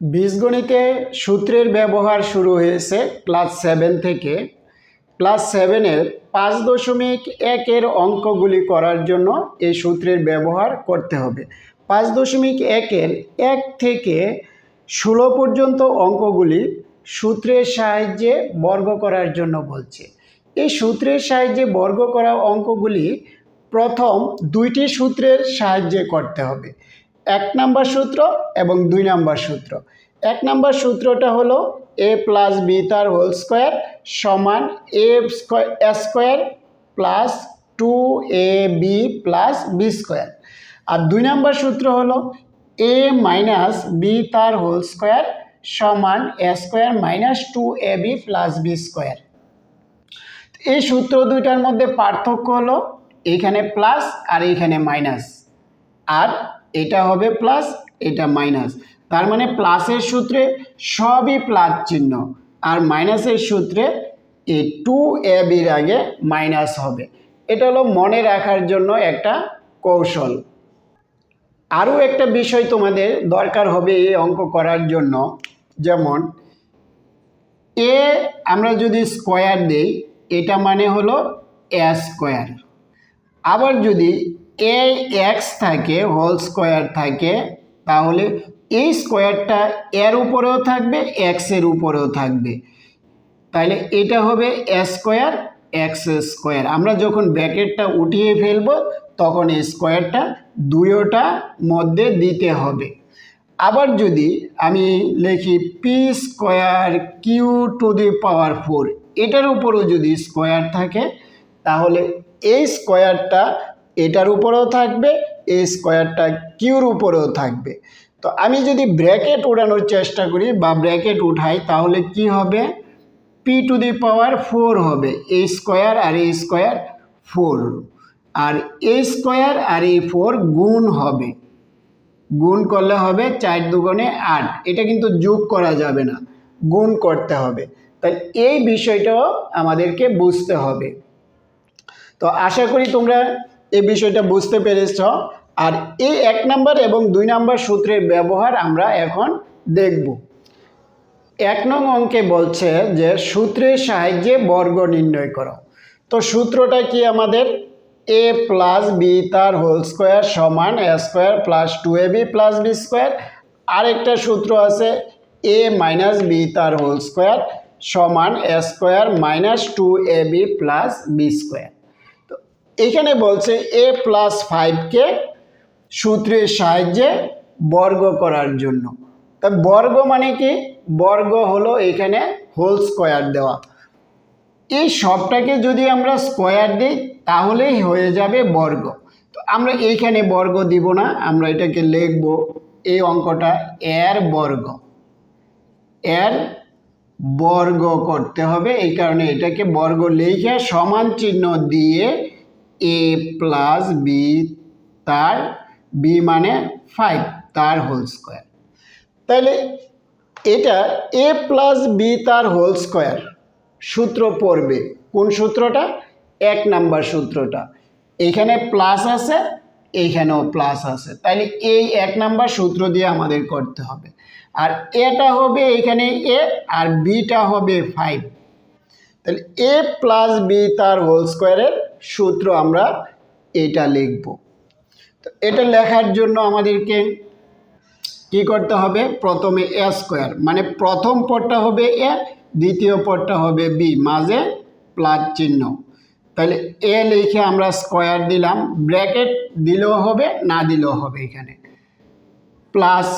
বীজগণিতে সূত্রের ব্যবহার শুরু হয়েছে ক্লাস সেভেন থেকে। ক্লাস সেভেনের পাঁচ দশমিক একের অঙ্কগুলি করার জন্য এই সূত্রের ব্যবহার করতে হবে। পাঁচ দশমিক একের এক থেকে ষোলো পর্যন্ত অঙ্কগুলি সূত্রের সাহায্যে বর্গ করার জন্য বলছে। এই সূত্রের সাহায্যে বর্গ করা অঙ্কগুলি প্রথম দুইটি সূত্রের সাহায্যে করতে হবে। এক নাম্বার সূত্র এবং দুই নাম্বার সূত্র। এক নাম্বার সূত্রটা হলো এ প্লাস বি তার হোল স্কোয়ার সমান A square square plus two A B plus B square আর দুই নাম্বার সূত্র হলো এ মাইনাস বি তার হোল স্কোয়ার সমান A square minus two A B plus B square এই সূত্র দুইটার মধ্যে পার্থক্য হলো এইখানে প্লাস আর এইখানে মাইনাস আর এটা হবে প্লাস এটা মাইনাস তার মানে প্লাসের সূত্রে সবই প্লাস চিহ্ন, আর মাইনাসের সূত্রে এই টু এ বির আগে মাইনাস হবে। এটা হলো মনে রাখার জন্য একটা কৌশল। আরও একটা বিষয় তোমাদের দরকার হবে এই অঙ্ক করার জন্য, যেমন এ আমরা যদি স্কোয়ার দিই, এটা মানে হলো এ স্কোয়ার। আবার যদি এ এক্স থাকে, হোল স্কোয়ার থাকে তাহলে এই স্কোয়ারটা এর উপরেও থাকবে এক্সের উপরেও থাকবে। তাহলে এটা হবে স্কোয়ার এক্স স্কোয়ার। আমরা যখন ব্র্যাকেটটা উঠিয়ে ফেলব, তখন এই স্কোয়ারটা দুয়োটা মধ্যে দিতে হবে। আবার যদি আমি লিখি P square Q to the power four, এটার উপরেও যদি স্কোয়ার থাকে, তাহলে এই স্কোয়ারটা এটার উপরেও থাকবে এই স্কোয়ারটা কিউর উপরেও থাকবে। তো আমি যদি ব্র্যাকেট ওঠানোর চেষ্টা করি বা ব্র্যাকেট উঠাই, তাহলে কি হবে? P to the power four হবে। এই স্কোয়ার আর এই স্কোয়ার ফোর আর এই স্কোয়ার আর এই ফোর গুণ হবে। গুণ করলে হবে চার দুগুণে আট। এটা কিন্তু যোগ করা যাবে না। গুণ করতে হবে। তাই এই বিষয়টাও আমাদেরকে বুঝতে হবে। তো আশা করি তোমরা এই বিষয়টা বুঝতে পেরেছ। আর এই এক নাম্বার এবং দুই নাম্বার সূত্রের ব্যবহার আমরা এখন দেখব। এক নং অঙ্কে বলছে যে সূত্রের সাহায্যে বর্গ নির্ণয় করো। তো সূত্রটা কি আমাদের? এ প্লাস বি তার হোল স্কোয়ার সমান A square plus two A B plus B square. আরেকটা সূত্র আছে, এ মাইনাস বি তার হোল স্কোয়ার সমান A square minus two A B plus B square. তো এখানে বলছে এ প্লাস ফাইভকে সূত্রের সাহায্যে বর্গ করার জন্য। তা বর্গ মানে কি? বর্গ হলো এখানে হোল স্কোয়ার দেওয়া। এই সবটাকে যদি আমরা স্কোয়ার দিই, তাহলেই হয়ে যাবে বর্গ। তো আমরা এইখানে বর্গ দিব না, আমরা এটাকে লিখব এই অঙ্কটা এর বর্গ। এর বর্গ করতে হবে, এই কারণে এটাকে বর্গ লিখে সমান চিহ্ন দিয়ে এ প্লাস বি তার বি মানে ফাইভ তার হোল স্কোয়ার তাহলে এটা এ প্লাস বি তার হোল স্কোয়ার সূত্র পড়বে। কোন সূত্রটা? এক নাম্বার সূত্রটা। এখানে প্লাস আছে এইখানেও প্লাস আছে। তাহলে এই এক নাম্বার সূত্র দিয়ে আমাদের করতে হবে। আর এটা হবে এখানে এ আর বিটা হবে ফাইভ তাহলে এ প্লাস বি তার হোল স্কোয়ারের সূত্র আমরা এটা লিখব। তো এটা লেখার জন্য আমাদেরকে কি করতে হবে? প্রথমে এ স্কোয়ার মানে প্রথম পদটা হবে এ, দ্বিতীয় পদটা হবে বি, মাঝে প্লাস চিহ্ন। তাহলে এ লিখে আমরা স্কোয়ার দিলাম, ব্র্যাকেট দিলেও হবে, না দিলেও হবে এখানে। প্লাস,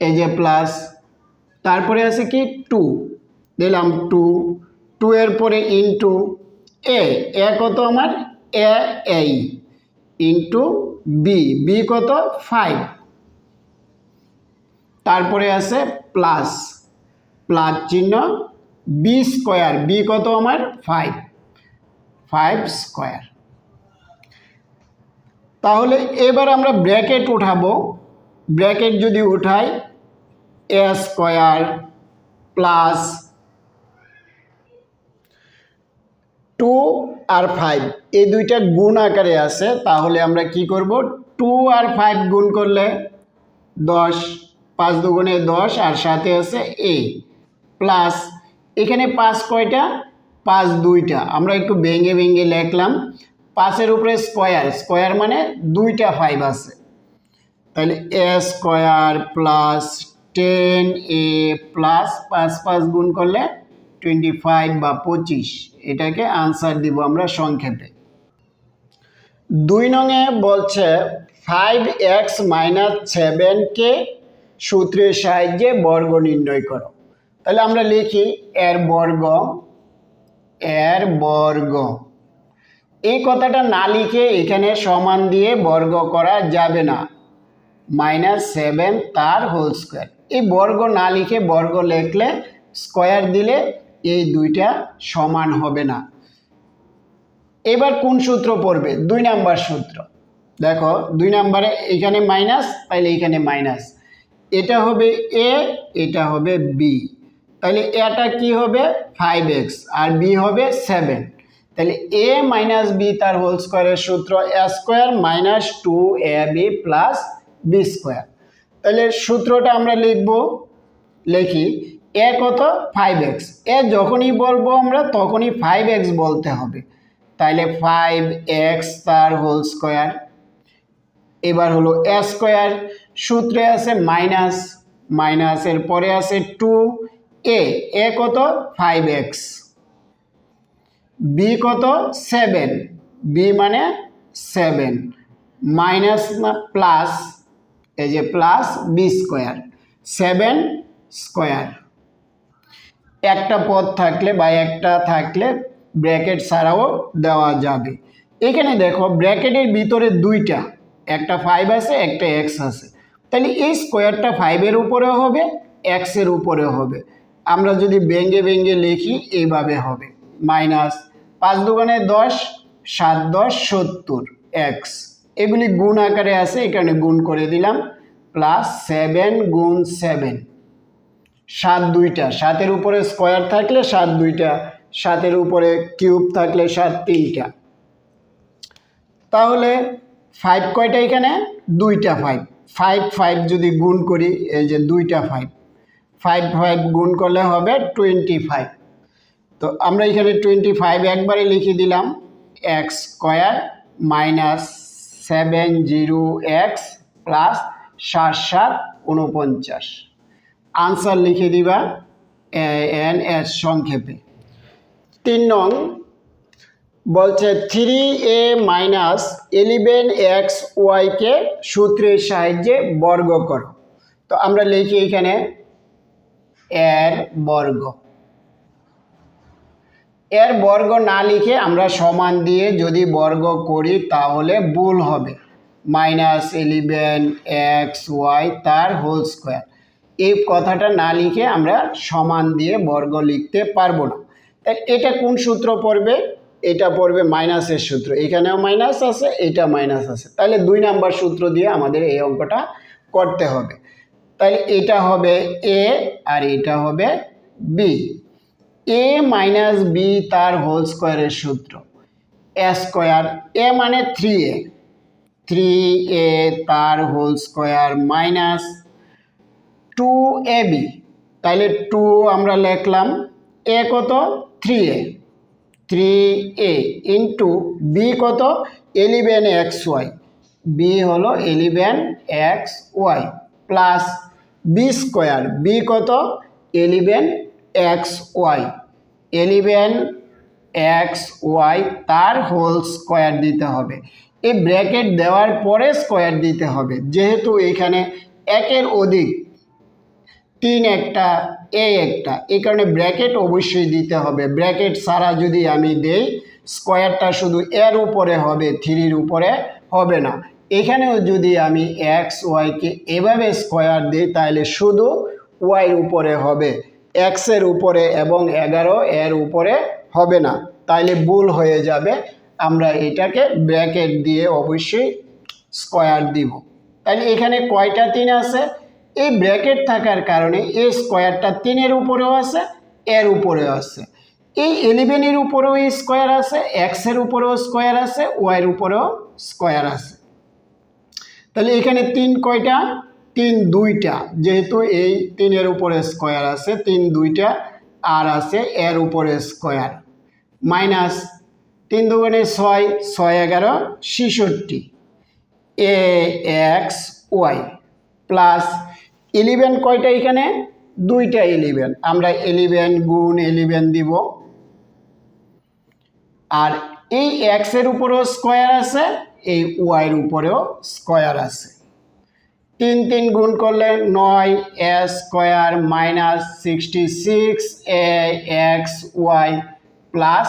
এই যে প্লাস, তারপরে আছে কি? টু, দিলাম টু টু এর পরে ইন্টু এ এ কত আমার? এ, এই, ইন্টু বি বি কত? ফাইভ তারপরে আছে প্লাস প্লাস চিহ্ন বি স্কোয়ার বি কত আমার? ফাইভ ফাইভ স্কোয়ার তাহলে এবার আমরা ব্র্যাকেট উঠাবো। ব্র্যাকেট যদি উঠাই এ স্কোয়ার প্লাস টু আর ফাইভ এই দুইটা গুণ আকারে আছে, তাহলে আমরা কি করব? টু আর ফাইভ গুণ করলে দশ, পাঁচ দুগুণে দশ, আর সাথে আছে এ প্লাস এখানে পাঁচ কয়টা? পাঁচ দুইটা। আমরা একটু ভেঙে ভেঙে লিখলাম। পাঁচের উপরে স্কোয়ার স্কোয়ার মানে দুইটা ফাইভ আছে। তাহলে A square plus ten A plus পাঁচ পাঁচ গুণ করলে টোয়েন্টি ফাইভ বা পঁচিশ, এটাকে আনসার দিব আমরা সংক্ষেপে। দুই নঙে বলছে ফাইভ এক্স মাইনাস সেভেনকে সূত্রের সাহায্যে বর্গ নির্ণয় করো। তাহলে আমরা লিখি এর বর্গ এর বর্গ। এই কথাটা না লিখে এখানে সমান দিয়ে বর্গ করা যাবে না। মাইনাস সেভেন তার হোল স্কোয়ার এই বর্গ না লিখে বর্গ লিখলে স্কোয়ার দিলে এই দুইটা সমান হবে না। এবার কোন সূত্র পড়বে? দুই নাম্বার সূত্র। দেখো, দুই নাম্বারে এখানে মাইনাস তাহলে এখানে মাইনাস এটা হবে এ এটা হবে বি তাহলে এটা কি হবে? ফাইভ এক্স আর বি হবে সেভেন তাহলে এ মাইনাস বি তার হোল স্কোয়ারের সূত্র a square minus two a b plus b square তাহলে সূত্রটা আমরা লিখব, লিখি এ কত? ফাইভ এক্স এ যখনই বলব আমরা, তখনই ফাইভ এক্স বলতে হবে। তাইলে ফাইভ এক্স তার হোল স্কোয়ার এবার হলো এ স্কোয়ার সূত্রে আছে মাইনাস মাইনাসের পরে আছে টু এ এ কত? ফাইভ এক্স বি কত? সেভেন বি মানে সেভেন মাইনাস না প্লাস এই যে plus b square seven square একটা পদ থাকলে বা একটা থাকলে ব্র্যাকেট ছাড়াও দেওয়া যাবে। এখানে দেখো, ব্র্যাকেটের ভিতরে দুইটা, একটা ফাইভ আছে, একটা এক্স আছে। তাহলে এই স্কোয়ারটা ফাইভের উপরেও হবে এক্সের উপরেও হবে। আমরা যদি ব্যঙ্গে ব্যঙ্গে লিখি, এইভাবে হবে। মাইনাস পাঁচ দোকানে দশ, সাত দশ, সত্তর এক্স এগুলি গুণ আকারে আছে, এখানে গুণ করে দিলাম প্লাস সেভেন গুণ সেভেন সাত দুইটা। সাতের উপরে স্কোয়ার থাকলে সাত দুইটা। সাতের উপরে কিউব থাকলে সাত তিনটা। তাহলে ফাইভ কয়টা এখানে? দুইটা ফাইভ ফাইভ ফাইভ যদি গুণ করি, এই যে দুইটা ফাইভ ফাইভ ফাইভ গুণ করলে হবে টোয়েন্টি ফাইভ তো আমরা এখানে টোয়েন্টি ফাইভ একবারে লিখে দিলাম। X square minus seven zero x plus সাত সাত উনপঞ্চাশ আনসার লিখে দিবা এন এস সংক্ষেপে। তিন নং, বলছে three a minus eleven x ওয়াইকে সূত্রের সাহায্যে বর্গ করো। তো আমরা লিখি এখানে এর বর্গ। এর বর্গ না লিখে আমরা সমান দিয়ে যদি বর্গ করি তাহলে ভুল হবে। মাইনাস এলিভেন এক্স ওয়াই তার হোল স্কোয়ার। এই কথাটা না লিখে আমরা সমান দিয়ে বর্গ লিখতে পারব না। তাই এটা কোন সূত্র পড়বে? এটা পড়বে মাইনাসের সূত্র। এখানেও মাইনাস আছে, এটা মাইনাস আছে। তাহলে দুই নাম্বার সূত্র দিয়ে আমাদের এই অঙ্কটা করতে হবে। তাহলে এটা হবে এ আর এটা হবে বি এ মাইনাস বি তার হোল স্কোয়ারের সূত্র। এ স্কোয়ার এ মানে থ্রি এ থ্রি এ তার whole square minus two a b তাহলে টু আমরা লিখলাম এ কত? Three a three a into b কত? এলিভেন এক্স ওয়াই বি হলো eleven x y plus b square b কত? Eleven x y eleven x y তার whole square দিতে হবে। এই ব্র্যাকেট দেওয়ার পরে স্কোয়ার দিতে হবে। যেহেতু এখানে একের অধিক তিন একটা, এ একটা। এই কারণে ব্র্যাকেট অবশ্যই দিতে হবে। ব্র্যাকেট ছাড়া যদি আমি দেই, স্কোয়ারটা শুধু এর উপরে হবে, থ্রির উপরে হবে না। এখানেও যদি আমি এক্স ওয়াইকে এভাবে স্কোয়ার দিই, তাহলে শুধু ওয়াইয়ের উপরে হবে। এক্সের উপরে এবং এগারো এর উপরে হবে না। তাইলে ভুল হয়ে যাবে। আমরা এটাকে ব্র্যাকেট দিয়ে অবশ্যই স্কোয়ার দিব। তাহলে এখানে কয়টা তিন আছে? এই ব্র্যাকেট থাকার কারণে এই স্কোয়ারটা তিনের উপরেও আছে, এর উপরেও আছে। এই এলিভেনের উপরেও স্কোয়ার আছে এক্সের উপরেও স্কোয়ার আছে ওয়াইয়ের উপরেও স্কোয়ার আছে। তাহলে এখানে তিন কয়টা? তিন দুইটা। যেহেতু এই তিনের উপরে স্কোয়ার আছে, তিন দুইটা, আর আছে এর উপরে স্কোয়ার। মাইনাস তিন দুগুণে ছয় ছয় এগারো, ছেষট্টি। A, x, y. Plus eleven কয়টা এখানে? দুইটা ইলেভেন। আমরা ইলেভেন গুণ ইলেভেন দিব। আর এই এক্সের উপরেও স্কোয়ার আছে, এই ওয়াইয়ের উপরেও স্কোয়ার আছে। তিন তিন গুণ করলে নয় a square minus sixty six a x y plus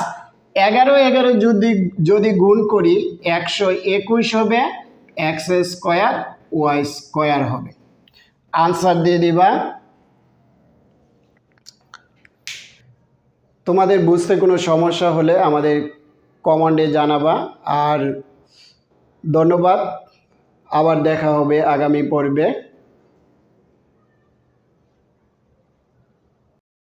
এগারো এগারো যদি যদি গুণ করি, একশো একুশ হবে এক্স স্কোয়ার ওয়াই স্কোয়ার হবে। আনসার দিয়ে দিবা। তোমাদের বুঝতে কোনো সমস্যা হলে আমাদের কমান্ডে জানাবা। আর ধন্যবাদ। আবার দেখা হবে আগামী পর্বে।